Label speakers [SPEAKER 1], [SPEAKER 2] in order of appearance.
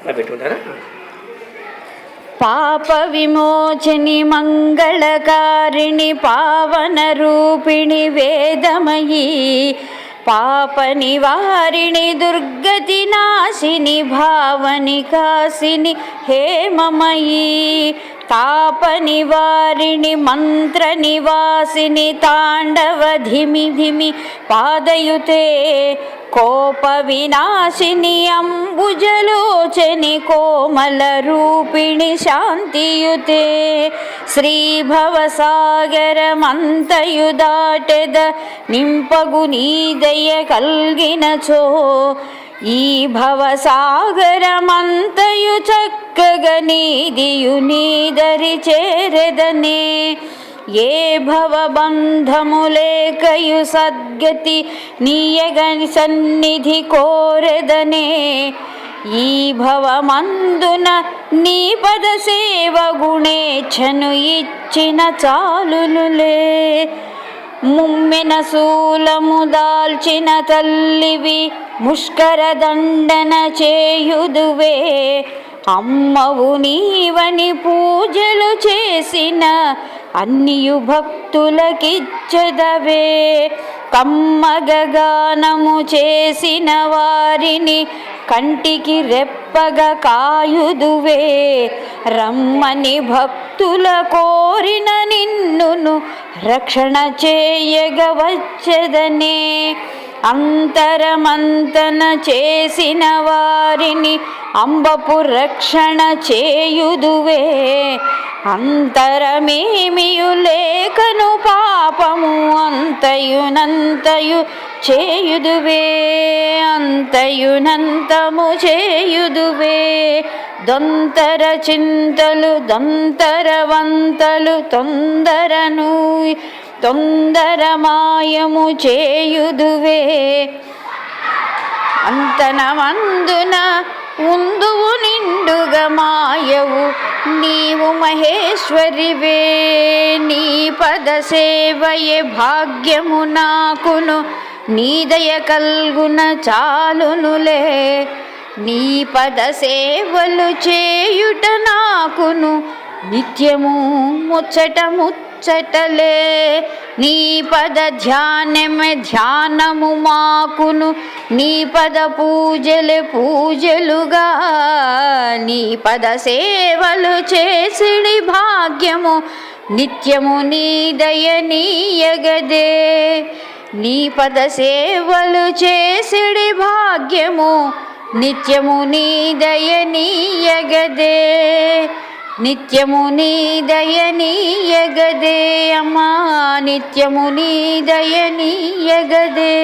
[SPEAKER 1] అలా పెట్టుకుంటారా?
[SPEAKER 2] పాప విమోచని మంగళకారిణి పావన రూపిణి వేదమయీ పాప నివారిణి దుర్గతి నాశిని భావని కాసిని హేమమయీ తాప నివారిణి మంత్ర నివాసిని తాండవ ధిమి ధిమి పాదయుతే కోప వినాశిని అంబుజ కోమల రూపిణి శాంతియుతే శ్రీభవసాగరమంతయు దాటెద నింపగు నీదయ కల్గినచో. ఈ భవసాగరమంతయు చక్కగ నీదియు నీదరి చేరెదనే. ఏ భవబంధము లేకయు సద్గతి నీయగని సన్నిధి కోరెదనే. ఈ భవమందున నీ పద సేవ గుణేచ్ఛను ఇచ్చిన చాలునులే. ముమ్మెన శూలము దాల్చిన తల్లివి ముష్కర దండన చేయుదువే. అమ్మవు నీవని పూజలు చేసిన అన్నియు భక్తులకిచ్చదవే. కమ్మగగానము చేసిన వారిని కంటికి రెప్పగ కాయుదువే. రమ్మని భక్తుల కోరిన నిన్నును రక్షణ చేయగ వచ్చదనే. అంతరమంతన చేసిన వారిని అంబపు రక్షణ చేయుదువే. అంతరమేమియు లేఖను పాపము అంతయునంతయు చేయుదువే అంతయునంతము చేయుదువే. దొంతర చింతలు దొంతరవంతలు తొందరను తొందర మాయము చేయుదువే. అంతనమందున ఉందువు నిండుగా మాయవు. నీవు మహేశ్వరివే నీ పద సేవయే భాగ్యము నాకును. నీదయ కల్గున చాలునులే నీ పద సేవలు చేయుట నాకును. నిత్యము ముచ్చట ముచ్చటలే నీ పద ధ్యానమే ధ్యానము మాకును. నీ పద పూజలు పూజలుగా నీ పద సేవలు చేసిడి భాగ్యము. నిత్యము నీ దయనీయగదే నీ పద సేవలు చేసిడి భాగ్యము. నిత్యము నీ దయనీయగదే నిత్యము నీ దయనీయగదే అమ్మా నిత్యము నీ దయనీయగదే